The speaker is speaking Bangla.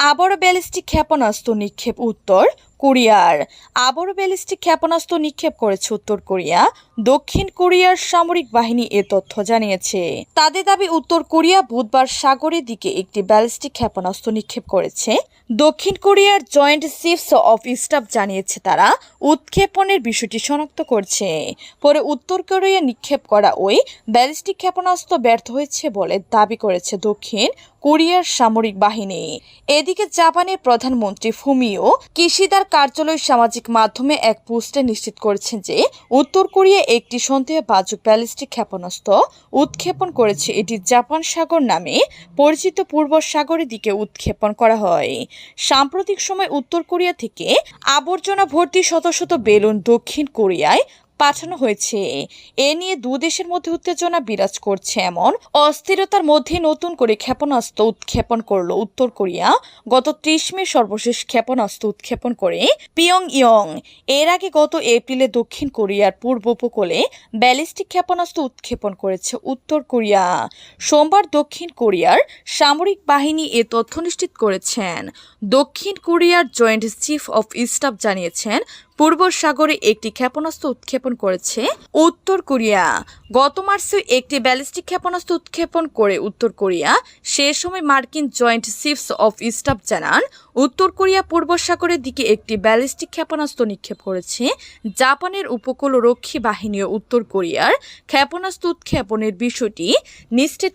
আবারও ব্যালিস্টিক ক্ষেপণাস্ত্র নিক্ষেপ উত্তর কোরিয়ার আবারও ব্যালিস্টিক ক্ষেপণাস্ত্র নিক্ষেপ করেছে উত্তর কোরিয়া। দক্ষিণ কোরিয়ার সামরিক বাহিনী এ তথ্য জানিয়েছে। তাদের দাবি, উত্তর কোরিয়া বুধবার সাগরের দিকে একটি ব্যালিস্টিক ক্ষেপণাস্ত্র নিক্ষেপ করেছে। দক্ষিণ কোরিয়ার জয়েন্ট চিফস অফ স্টাফ জানিয়েছে তারা, উৎক্ষেপণের বিষয়টি শনাক্ত করছে। পরে উত্তর কোরিয়া নিক্ষেপ করা ওই ব্যালিস্টিক ক্ষেপণাস্ত্র ব্যর্থ হয়েছে বলে দাবি করেছে দক্ষিণ কোরিয়ার সামরিক বাহিনী। এদিকে জাপানের প্রধানমন্ত্রী ফুমিও কিশিদার কার্যালয় সামাজিক মাধ্যমে এক পোস্টে নিশ্চিত করেছেন যে উত্তর কোরিয়া একটি সন্দেহবাচক ব্যালিস্টিক ক্ষেপণাস্ত্র উৎক্ষেপণ করেছে। এটি জাপান সাগর নামে পরিচিত পূর্ব সাগরের দিকে উৎক্ষেপণ করা হয়। সাম্প্রতিক সময় উত্তর কোরিয়া থেকে আবর্জনা ভর্তি শত শত বেলুন দক্ষিণ কোরিয়ায় পাঠানো হয়েছে। এ নিয়ে দু দেশের মধ্যে উত্তেজনা বিরাজ করছে এমন। অস্থিরতার মধ্যে নতুন করে ক্ষেপণাস্ত্র উৎক্ষেপণ করল উত্তর কোরিয়া। গত ত্রিশ মে সর্বশেষ ক্ষেপণাস্ত্র উৎক্ষেপণ করে পিয়ং ইয়ং এর আগে গত এপ্রিলে দক্ষিণ কোরিয়ার পূর্ব উপকূলে ব্যালিস্টিক ক্ষেপণাস্ত্র উৎক্ষেপণ করেছে উত্তর কোরিয়া। সোমবার দক্ষিণ কোরিয়ার সামরিক বাহিনী এ তথ্য নিশ্চিত করেছেন। দক্ষিণ কোরিয়ার জয়েন্ট চিফ অফ স্টাফ জানিয়েছেন পূর্ব সাগরে একটি ক্ষেপণাস্ত্র উৎক্ষেপণ করেছে উত্তর কোরিয়া। গত মার্চে একটি ব্যালিস্টিক ক্ষেপণাস্ত্র উৎক্ষেপণ করে উত্তর কোরিয়া। সে সময় মার্কিন জয়েন্ট চিফস অফ স্টাফ জানান উত্তর কোরিয়া পূর্ব সাগরের দিকে একটি ব্যালিস্টিক ক্ষেপণাস্ত্র নিক্ষেপ করেছে। জাপানের উপকূল রক্ষী বাহিনীও উত্তর কোরিয়ার ক্ষেপণাস্ত্র উৎক্ষেপণের বিষয়টি নিশ্চিত